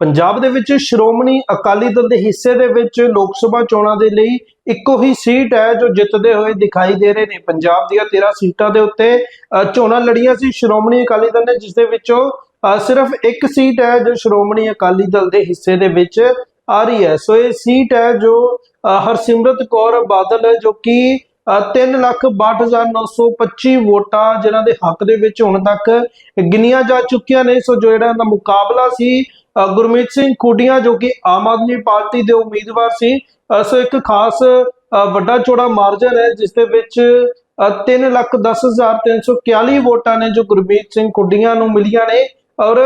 ਪੰਜਾਬ ਦੇ ਵਿੱਚ ਸ਼੍ਰੋਮਣੀ ਅਕਾਲੀ ਦਲ ਦੇ ਹਿੱਸੇ ਦੇ ਵਿੱਚ ਲੋਕ ਸਭਾ ਚੋਣਾਂ ਦੇ ਲਈ ਇੱਕੋ ਹੀ ਸੀਟ ਹੈ ਜੋ ਜਿੱਤਦੇ ਹੋਏ ਦਿਖਾਈ ਦੇ ਰਹੇ ਨੇ। ਪੰਜਾਬ ਦੀਆਂ 13 ਸੀਟਾਂ ਦੇ ਉੱਤੇ ਚੋਣਾਂ ਲੜੀਆਂ ਸੀ ਸ਼੍ਰੋਮਣੀ ਅਕਾਲੀ ਦਲ ਨੇ, ਜਿਸ ਦੇ ਵਿੱਚੋਂ ਸਿਰਫ ਇੱਕ ਸੀਟ ਹੈ ਜੋ ਸ਼੍ਰੋਮਣੀ ਅਕਾਲੀ ਦਲ ਦੇ ਹਿੱਸੇ ਦੇ ਵਿੱਚ ਆ ਰਹੀ ਹੈ। ਸੋ ਇਹ ਸੀਟ ਹੈ ਜੋ ਹਰਸਿਮਰਤ ਕੌਰ ਬਾਦਲ, ਜੋ ਕਿ ਤਿੰਨ ਲੱਖ 62925 ਵੋਟਾਂ ਜਿਨ੍ਹਾਂ ਦੇ ਹੱਕ ਦੇ ਵਿੱਚ ਹੁਣ ਤੱਕ ਗਿਣੀਆਂ ਜਾ ਚੁੱਕੀਆਂ ਨੇ। ਸੋ ਜੋ ਜਿਹੜਾ ਇਹਦਾ ਮੁਕਾਬਲਾ ਸੀ ਗੁਰਮੀਤ ਸਿੰਘ ਖੁੱਡੀਆਂ ਜੋ ਕਿ ਆਮ ਆਦਮੀ ਪਾਰਟੀ ਦੇ ਉਮੀਦਵਾਰ ਸੀ ਸੋ ਇੱਕ ਖਾਸ ਵੱਡਾ ਚੌੜਾ ਮਾਰਜਨ ਹੈ, ਜਿਸ ਦੇ ਵਿੱਚ ਤਿੰਨ ਲੱਖ 10341 ਵੋਟਾਂ ਨੇ ਜੋ ਗੁਰਮੀਤ ਸਿੰਘ ਖੁੱਡੀਆਂ ਨੂੰ ਮਿਲੀਆਂ ਨੇ ਔਰ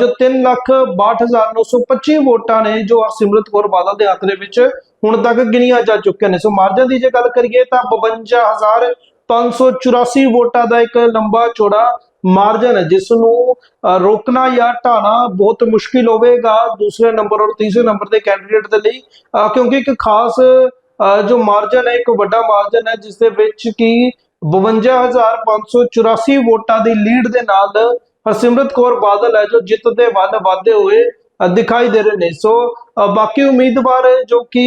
ਜੋ ਤਿੰਨ ਲੱਖ 62925 ਵੋਟਾਂ ਨੇ ਜੋ ਸਿਮਰਤ ਕੌਰ ਬਾਦਲ ਦੇ ਹੱਕ ਦੇ ਵਿੱਚ ਹੁਣ ਤੱਕ ਗਿਣੀਆਂ ਜਾ ਚੁੱਕੀਆਂ ਨੇ। ਸੋ ਮਾਰਜਨ ਦੀ ਜੇ ਗੱਲ ਕਰੀਏ ਤਾਂ 52584 ਵੋਟਾਂ ਦਾ ਇੱਕ ਲੰਬਾ ਚੌੜਾ ਮਾਰਜਨ ਹੈ ਜਿਸ ਨੂੰ ਰੋਕਣਾ ਜਾਂ ਢਾਣਾ ਬਹੁਤ ਮੁਸ਼ਕਿਲ ਹੋਵੇਗਾ ਦੂਸਰੇ ਨੰਬਰ ਔਰ ਤੀਸਰੇ ਨੰਬਰ ਦੇ ਕੈਂਡੀਡੇਟ ਦੇ ਲਈ ਕਿਉਂਕਿ ਇੱਕ ਖਾਸ ਜੋ ਮਾਰਜਨ ਹੈ, ਇੱਕ ਵੱਡਾ ਮਾਰਜਨ ਹੈ, ਜਿਸ ਦੇ ਵਿੱਚ ਕਿ 52584 ਵੋਟਾਂ ਦੀ ਲੀਡ ਦੇ ਨਾਲ ਹਰਸਿਮਰਤ ਕੌਰ ਬਾਦਲ ਹੈ, ਜੋ ਜਿੱਤ ਦੇ ਵੱਲ ਵਾਧੇ ਹੋਏ ਦਿਖਾਈ ਦੇ ਰਹੇ ਨੇ। ਸੋ ਬਾਕੀ ਉਮੀਦਵਾਰ ਜੋ ਕਿ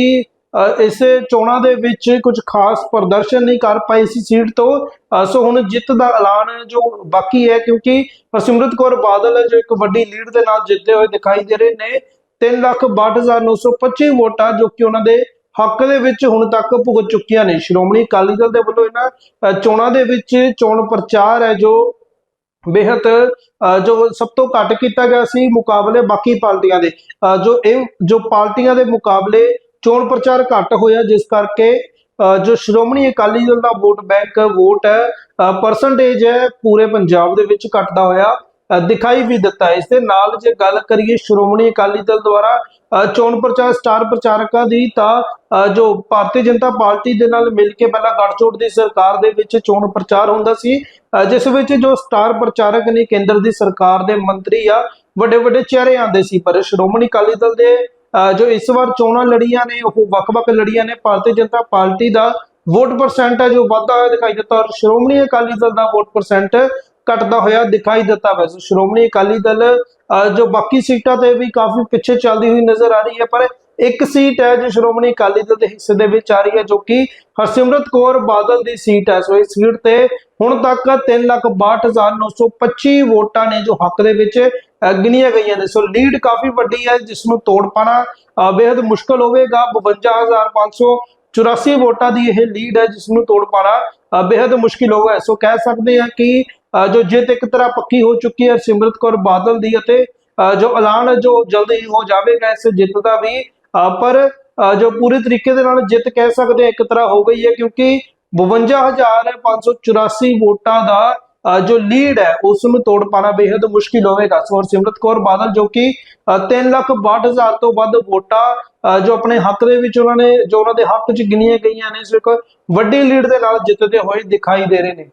ਇਸ ਚੋਣਾਂ ਦੇ ਵਿੱਚ ਕੁਝ ਖਾਸ ਪ੍ਰਦਰਸ਼ਨ ਨਹੀਂ ਕਰ ਪਾਏ ਸੀ ਸੀਟ ਤੋਂ। ਸੋ ਹੁਣ ਜਿੱਤ ਦਾ ਐਲਾਨ ਜੋ ਬਾਕੀ ਹੈ, ਕਿਉਂਕਿ ਹਰਸਿਮਰਤ ਕੌਰ ਬਾਦਲ ਜੋ ਇੱਕ ਵੱਡੀ ਲੀਡ ਦੇ ਨਾਲ ਜਿੱਤਦੇ ਹੋਏ ਦਿਖਾਈ ਦੇ ਰਹੇ ਨੇ। 362925 ਵੋਟਾਂ ਜੋ ਕਿ ਉਹਨਾਂ ਦੇ ਹੱਕ ਦੇ ਵਿੱਚ ਹੁਣ ਤੱਕ ਭੁਗਤ ਚੁੱਕੀਆਂ ਨੇ। ਸ਼੍ਰੋਮਣੀ ਅਕਾਲੀ ਦਲ ਦੇ ਵੱਲੋਂ ਇਹਨਾਂ ਚੋਣਾਂ ਦੇ ਵਿੱਚ ਚੋਣ ਪ੍ਰਚਾਰ ਹੈ ਜੋ ਬੇहद ਜੋ ਸਭ ਤੋਂ ਘੱਟ ਕੀਤਾ ਗਿਆ ਸੀ ਮੁਕਾਬਲੇ ਬਾਕੀ ਪਾਰਟੀਆਂ ਦੇ। ਜੋ ਇਹ, ਜੋ ਪਾਰਟੀਆਂ ਦੇ ਮੁਕਾਬਲੇ ਚੋਣ ਪ੍ਰਚਾਰ ਘੱਟ ਹੋਇਆ ਜਿਸ ਕਰਕੇ ਜੋ ਸ਼੍ਰੋਮਣੀ ਅਕਾਲੀ ਦਲ ਦਾ ਵੋਟ ਬੈਂਕ ਵੋਟ ਹੈ ਪਰਸੈਂਟੇਜ ਹੈ ਪੂਰੇ ਪੰਜਾਬ ਦੇ ਵਿੱਚ ਘਟਦਾ ਹੋਇਆ ਦਿਖਾਈ ਵੀ ਦਿੱਤਾ ਇਸ ਦੇ ਨਾਲ ਜੇ ਗੱਲ ਕਰੀਏ ਸ਼੍ਰੋਮਣੀ ਅਕਾਲੀ ਦਲ ਦੁਆਰਾ ਚੋਣ ਪ੍ਰਚਾਰ ਸਟਾਰ ਪ੍ਰਚਾਰਕਾਂ ਦੀ ਤਾਂ ਅ, ਜੋ ਭਾਰਤੀ ਜਨਤਾ ਪਾਰਟੀ ਦੇ ਨਾਲ ਮਿਲ ਕੇ ਪਹਿਲਾਂ ਗੱਠਜੋੜ ਦੀ ਸਰਕਾਰ ਦੇ ਵਿੱਚ ਚੋਣ ਪ੍ਰਚਾਰ ਹੁੰਦਾ ਸੀ ਜਿਸ ਵਿੱਚ ਜੋ ਸਟਾਰ ਪ੍ਰਚਾਰਕ ਨੇ ਕੇਂਦਰ ਦੀ ਸਰਕਾਰ ਦੇ ਮੰਤਰੀ ਆ ਵੱਡੇ ਵੱਡੇ ਚਿਹਰੇ ਆਉਂਦੇ ਸੀ। ਪਰ ਸ਼੍ਰੋਮਣੀ ਅਕਾਲੀ ਦਲ ਦੇ ਜੋ ਇਸ ਵਾਰ ਚੋਣਾਂ ਲੜੀਆਂ ਨੇ, ਉਹ ਵੱਖ-ਵੱਖ ਲੜੀਆਂ ਨੇ, ਭਾਰਤੀ ਜਨਤਾ ਪਾਰਟੀ ਦਾ ਵੋਟ ਪਰਸੈਂਟ ਹੈ, ਜੋ ਵਾਧਾ ਹੋਇਆ ਦਿਖਾਈ ਦਿੱਤਾ ਔਰ ਸ਼੍ਰੋਮਣੀ ਅਕਾਲੀ ਦਲ ਦਾ ਵੋਟ ਪਰਸੈਂਟ ਘਟਦਾ ਹੋਇਆ ਦਿਖਾਈ ਦਿੱਤਾ ਵੈਸੇ। ਸ਼੍ਰੋਮਣੀ ਅਕਾਲੀ ਦਲ ਜੋ ਬਾਕੀ ਸੀਟਾਂ ਤੇ ਵੀ ਕਾਫੀ ਪਿੱਛੇ ਚੱਲਦੀ ਹੋਈ ਨਜ਼ਰ ਆ ਰਹੀ ਹੈ, ਪਰ ਇੱਕ ਸੀਟ ਹੈ ਜੋ ਸ਼੍ਰੋਮਣੀ ਅਕਾਲੀ ਦਲ ਦੇ ਹਿੱਸੇ ਦੇ ਵਿੱਚ ਆ ਰਹੀ ਹੈ, ਜੋ ਕਿ ਹਰਸਿਮਰਤ ਕੌਰ ਬਾਦਲ ਦੀ ਸੀਟ ਹੈ। ਸੋ ਇਸ ਸੀਟ ਤੇ ਹੁਣ ਤੱਕ 362925 ਵੋਟਾਂ ਨੇ ਜੋ ਹੱਕ ਦੇ ਵਿੱਚ ਗਿਣੀਆਂ ਗਈਆਂ ਨੇ। ਸੋ ਲੀਡ ਕਾਫੀ ਵੱਡੀ ਹੈ ਜਿਸ ਨੂੰ ਤੋੜ ਪਾਣਾ ਬੇहद ਮੁਸ਼ਕਲ ਹੋਵੇਗਾ। 52584 ਵੋਟਾਂ ਦੀ ਇਹ ਲੀਡ ਹੈ ਜਿਸ ਨੂੰ ਤੋੜ ਪਾਣਾ ਬੇहद ਮੁਸ਼ਕਿਲ ਹੋਗਾ ਸੋ ਕਹਿ ਸਕਦੇ ਹਾਂ ਕਿ ਜੋ ਜਿੱਤ ਇੱਕ ਤਰ੍ਹਾਂ ਪੱਕੀ ਹੋ ਚੁੱਕੀ ਹੈ, ਸਿਮਰਤ ਕੌਰ ਬਾਦਲ ਦੀ ਅਤੇ ਜੋ ਐਲਾਨ ਜੋ ਜਲਦੀ ਹੋ ਜਾਵੇਗਾ ਇਸ ਜਿੱਤ ਦਾ ਵੀ। ਪਰ ਜੋ ਪੂਰੇ ਤਰੀਕੇ ਦੇ ਨਾਲ ਜਿੱਤ ਕਹਿ ਸਕਦੇ ਇੱਕ ਤਰ੍ਹਾਂ ਹੋ ਗਈ ਹੈ, ਕਿਉਂਕਿ 52584 ਵੋਟਾਂ ਦਾ ਜੋ ਲੀਡ ਹੈ ਉਸ ਨੂੰ ਤੋੜ ਪਾਣਾ ਬੇहद ਮੁਸ਼ਕਿਲ ਹੋਵੇਗਾ। ਸੋ ਸਿਮਰਤ ਕੌਰ ਬਾਦਲ ਜੋ ਕਿ 362000 ਤੋਂ ਵੱਧ ਵੋਟਾਂ ਅ, ਜੋ ਆਪਣੇ ਹੱਕ ਦੇ ਵਿੱਚ ਉਹਨਾਂ ਨੇ ਜੋ ਉਹਨਾਂ ਦੇ ਹੱਕ 'ਚ ਗਿਣੀਆਂ ਗਈਆਂ ਨੇ ਸੋ ਇੱਕ ਵੱਡੀ ਲੀਡ ਦੇ ਨਾਲ ਜਿੱਤਦੇ ਹੋਏ ਦਿਖਾਈ ਦੇ ਰਹੇ ਨੇ।